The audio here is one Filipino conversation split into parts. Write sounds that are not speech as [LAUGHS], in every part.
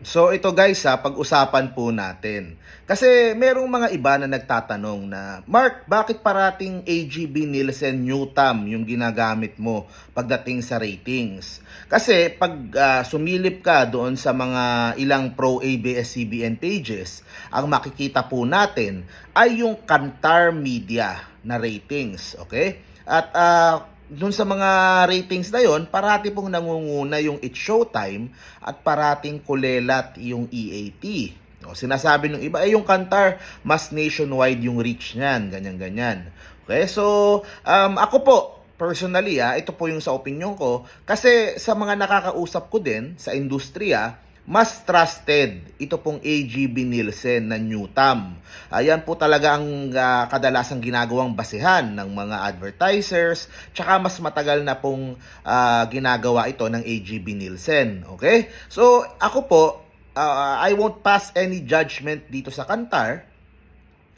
So ito guys ha, pag-usapan po natin. Kasi merong mga iba na nagtatanong na, Mark, bakit parating AGB Nielsen Newtam yung ginagamit mo pagdating sa ratings? Kasi pag ah, sumilip ka doon sa mga ilang pro ABS-CBN pages, ang makikita po natin ay yung Kantar Media na ratings, okay? At ah, dun sa mga ratings na yon, parati pong nangunguna yung It's Showtime at parating kulelat yung EAT. O, sinasabi ng iba, ay yung Kantar, mas nationwide yung reach niyan, ganyan-ganyan. Okay, so um, ako po, personally, ah, ito po yung sa opinion ko, kasi sa mga nakakausap ko din sa industriya, mas trusted ito pong AGB Nielsen na Newtam. Ayan po talaga ang ah, kadalasang ginagawang basehan ng mga advertisers, tsaka mas matagal na pong ah, ginagawa ito ng AGB Nielsen. Okay? So, ako po, ah, I won't pass any judgment dito sa Kantar,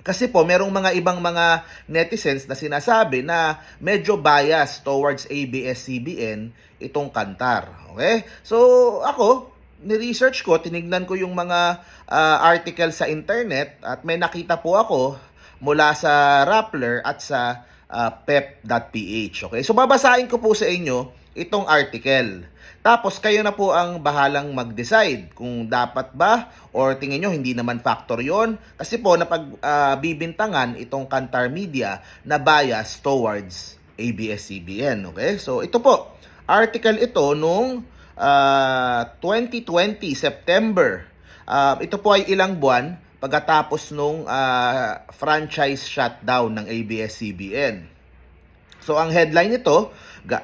kasi po, merong mga ibang mga netizens na sinasabi na medyo bias towards ABS-CBN itong kantar. Okay? So, ako, ni-research ko, tinignan ko yung mga ah, article sa internet at may nakita po ako mula sa Rappler at sa ah, pep.ph. Okay? So, babasahin ko po sa inyo itong article. Tapos kayo na po ang bahalang mag-decide kung dapat ba or tingin nyo hindi naman factor yon kasi po napag ah, bibintangan itong Kantar Media na bias towards ABS-CBN. Okay? So ito po, article ito nung ah, 2020 September. Ah, ito po ay ilang buwan pagkatapos nung ah, franchise shutdown ng ABS-CBN. So ang headline nito,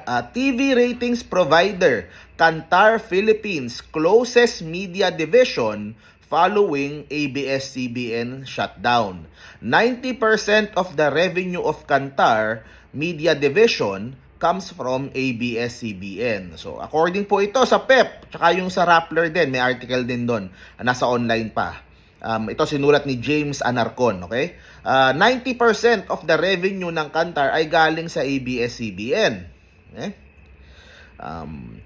ah, TV ratings provider Kantar Philippines closes media division following ABS-CBN shutdown. 90% of the revenue of Kantar media division comes from ABS-CBN. So according po ito sa PEP, tsaka yung sa Rappler din, may article din doon, nasa online pa. Um, ito sinulat ni James Anarcon, okay? Ah, 90% of the revenue ng Kantar ay galing sa ABS-CBN. Okay? Um,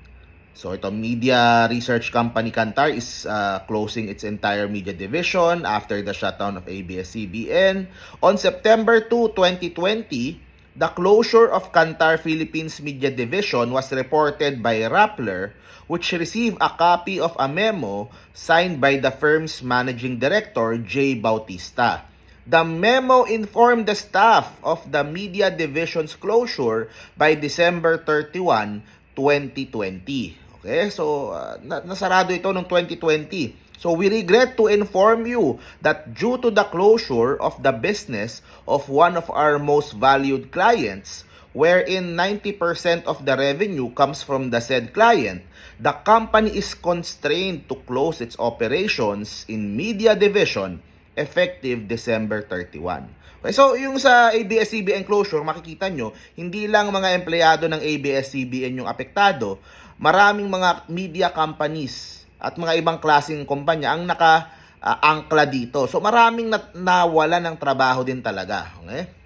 so ito, media research company Kantar is uh, closing its entire media division after the shutdown of ABS-CBN. On September 2, 2020, the closure of Kantar Philippines Media Division was reported by Rappler, which received a copy of a memo signed by the firm's managing director, Jay Bautista. The memo informed the staff of the media division's closure by December 31, 2020. Okay, so uh, na- nasarado ito noong 2020. So we regret to inform you that due to the closure of the business of one of our most valued clients, wherein 90% of the revenue comes from the said client, the company is constrained to close its operations in media division effective December 31. Okay, so yung sa ABS-CBN closure, makikita nyo, hindi lang mga empleyado ng ABS-CBN yung apektado, maraming mga media companies at mga ibang klaseng kumpanya ang naka-angkla dito. So maraming na- nawala ng trabaho din talaga. Okay?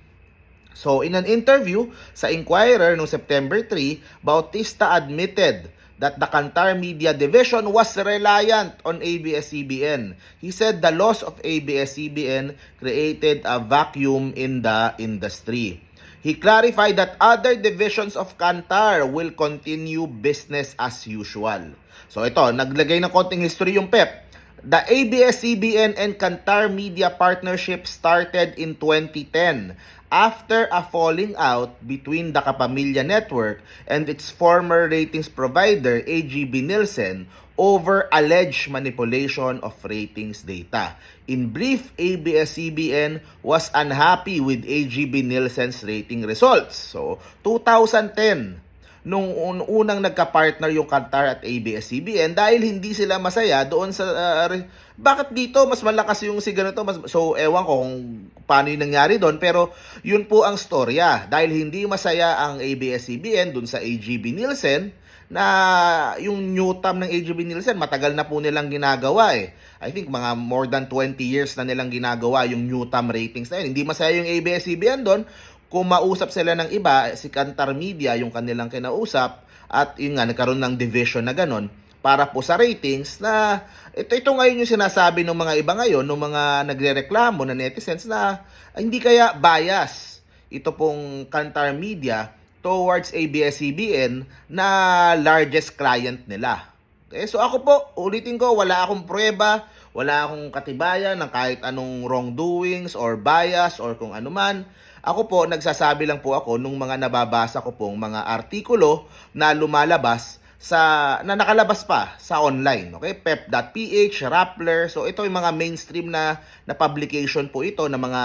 So, in an interview sa Inquirer noong September 3, Bautista admitted that the Kantar Media Division was reliant on ABS-CBN. He said the loss of ABS-CBN created a vacuum in the industry. He clarified that other divisions of Kantar will continue business as usual. So ito, naglagay ng konting history yung PEP. The ABS-CBN and Kantar Media partnership started in 2010 after a falling out between the Kapamilya Network and its former ratings provider AGB Nielsen over alleged manipulation of ratings data. In brief, ABS-CBN was unhappy with AGB Nielsen's rating results. So, 2010, nung un- unang nagka-partner yung Qatar at ABS-CBN dahil hindi sila masaya doon sa uh, bakit dito mas malakas yung si ganito mas so ewan ko kung paano yung nangyari doon pero yun po ang storya dahil hindi masaya ang ABS-CBN doon sa AGB Nielsen na yung new term ng AGB Nielsen matagal na po nilang ginagawa eh. I think mga more than 20 years na nilang ginagawa yung new term ratings na yun. Hindi masaya yung ABS-CBN doon. Kung mausap sila ng iba, si Kantar Media, yung kanilang kinausap, at yun nga, nagkaroon ng division na ganon, para po sa ratings na ito ito ngayon yung sinasabi ng mga iba ngayon, ng mga nagrereklamo na netizens na hindi kaya bias. Ito pong Kantar Media towards ABS-CBN na largest client nila. Okay, so ako po, ulitin ko, wala akong prueba, wala akong katibayan ng kahit anong wrongdoings or bias or kung ano man. Ako po, nagsasabi lang po ako nung mga nababasa ko pong mga artikulo na lumalabas sa na nakalabas pa sa online, okay? pep.ph, Rappler. So ito yung mga mainstream na na publication po ito ng mga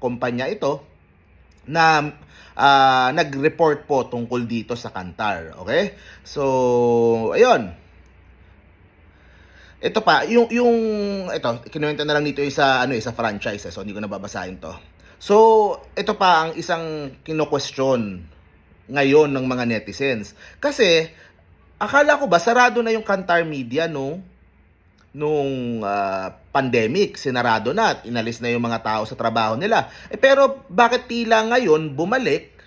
kumpanya ito na ah, nag-report po tungkol dito sa Kantar, okay? So, ayun. Ito pa, yung yung ito, kinuwento na lang dito isa ano isa franchise, eh, so hindi ko na babasahin to. So, ito pa ang isang kino-question ngayon ng mga netizens. Kasi akala ko ba sarado na yung Kantar Media no nung ah, pandemic, sinarado na at inalis na yung mga tao sa trabaho nila. Eh, pero bakit tila ngayon bumalik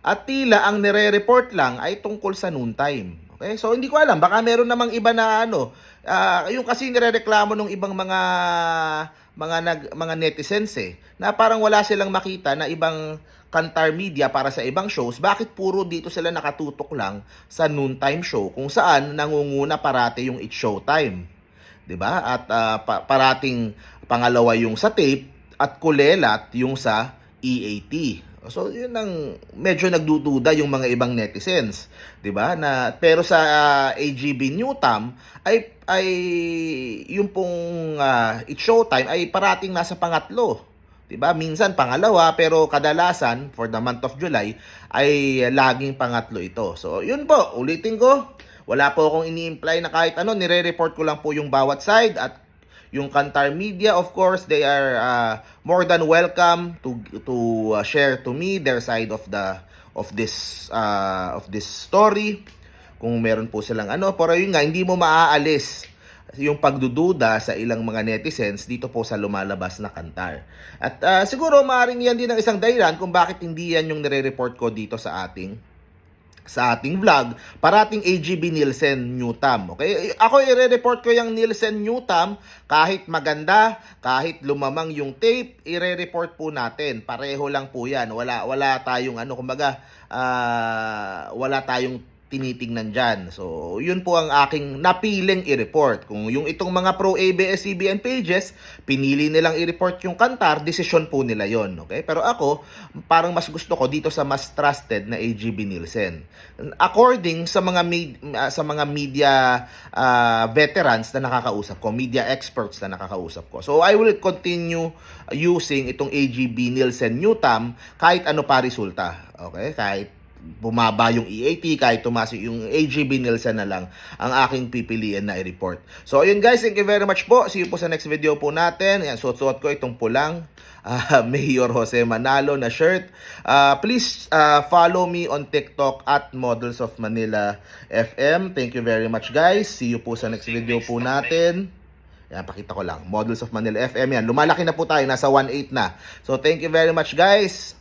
at tila ang nire-report lang ay tungkol sa noontime. Okay? So hindi ko alam, baka meron namang iba na ano, ah, yung kasi nirereklamo ng ibang mga mga nag, mga netizens eh, na parang wala silang makita na ibang Kantar Media para sa ibang shows, bakit puro dito sila nakatutok lang sa noontime show kung saan nangunguna parate yung It's Showtime. 'Di ba? At ah, pa- parating pangalawa yung sa tape at kulelat yung sa EAT. So, yun ang medyo nagdududa yung mga ibang netizens, 'di ba? Na pero sa ah, AGB Newtam ay ay yung pong ah, It's Showtime ay parating nasa pangatlo. 'Di ba? Minsan pangalawa pero kadalasan for the month of July ay laging pangatlo ito. So, yun po, ulitin ko. Wala po akong ini-imply na kahit ano, nire-report ko lang po yung bawat side at yung Kantar Media, of course, they are uh, more than welcome to to uh, share to me their side of the of this uh, of this story. Kung meron po silang ano, pero yun nga, hindi mo maaalis yung pagdududa sa ilang mga netizens dito po sa lumalabas na kantar. At uh, siguro maaaring yan din ang isang dahilan kung bakit hindi yan yung nire-report ko dito sa ating sa ating vlog, parating AGB Nielsen Newtam. Okay? Ako i-report ko yung Nielsen Newtam kahit maganda, kahit lumamang yung tape, i-report po natin. Pareho lang po 'yan. Wala wala tayong ano kumbaga ah, wala tayong tinitingnan dyan. So, yun po ang aking napiling i-report. Kung yung itong mga pro ABS-CBN pages, pinili nilang i-report yung kantar, desisyon po nila yon Okay? Pero ako, parang mas gusto ko dito sa mas trusted na AGB Nielsen. According sa mga med- ah, sa mga media ah, veterans na nakakausap ko, media experts na nakakausap ko. So, I will continue using itong AGB Nielsen Newtam kahit ano pa resulta. Okay? Kahit bumaba yung EAT, kahit tumaas yung AGB Nielsen na lang ang aking pipiliin na i-report. So, ayun guys, thank you very much po. See you po sa next video po natin. Yan, suot-suot ko itong pulang [LAUGHS] ah, Mayor Jose Manalo na shirt. Ah, please ah, follow me on TikTok at Models of Manila FM. Thank you very much guys. See you po sa next video po natin. Yan, pakita ko lang. Models of Manila FM yan. Lumalaki na po tayo. Nasa 1.8 na. So, thank you very much guys.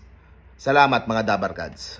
Salamat mga Dabarkads.